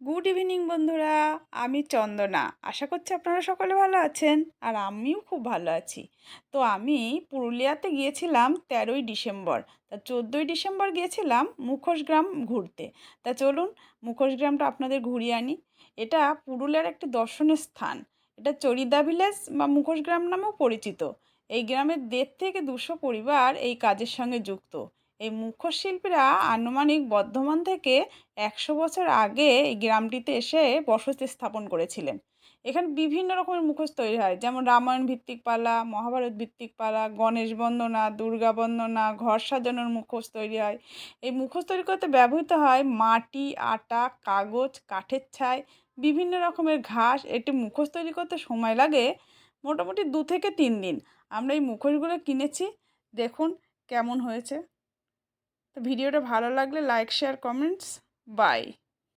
Good evening, বন্ধুরা। আমি চন্দনা। আশা করছি আপনারা সকলে ভালো আছেন আর আমিও খুব ভালো আছি। তো আমি পুরুলিয়াতে গিয়েছিলাম তেরোই ডিসেম্বর। তা চোদ্দোই ডিসেম্বর গিয়েছিলাম মুখোশগ্রাম ঘুরতে। তা চলুন মুখোশগ্রামটা আপনাদের ঘুরিয়ে আনি। এটা পুরুলিয়ার একটি দর্শনীয় স্থান। এটা চরিদা ভিলেজ বা মুখোশগ্রাম নামেও পরিচিত। এই গ্রামের দেড় থেকে দুশো পরিবার এই কাজের সঙ্গে যুক্ত। এই মুখোশ শিল্পীরা আনুমানিক বর্ধমান থেকে একশো বছর আগে এই গ্রামটিতে এসে বসতি স্থাপন করেছিলেন। এখানে বিভিন্ন রকমের মুখোশ তৈরি হয়, যেমন রামায়ণ ভিত্তিক পালা, মহাভারত ভিত্তিক পালা, গণেশ বন্দনা, দুর্গা বন্দনা, ঘর সাজানোর মুখোশ তৈরি হয়। এই মুখোশ তৈরি করতে ব্যবহৃত হয় মাটি, আটা, কাগজ, কাঠের ছাই, বিভিন্ন রকমের ঘাস। একটি মুখোশ তৈরি করতে সময় লাগে মোটামুটি দু থেকে তিন দিন। আমরা এই মুখোশগুলো কিনেছি, দেখুন কেমন হয়েছে। ভিডিওটা ভালো লাগলে লাইক শেয়ার কমেন্টস বাই।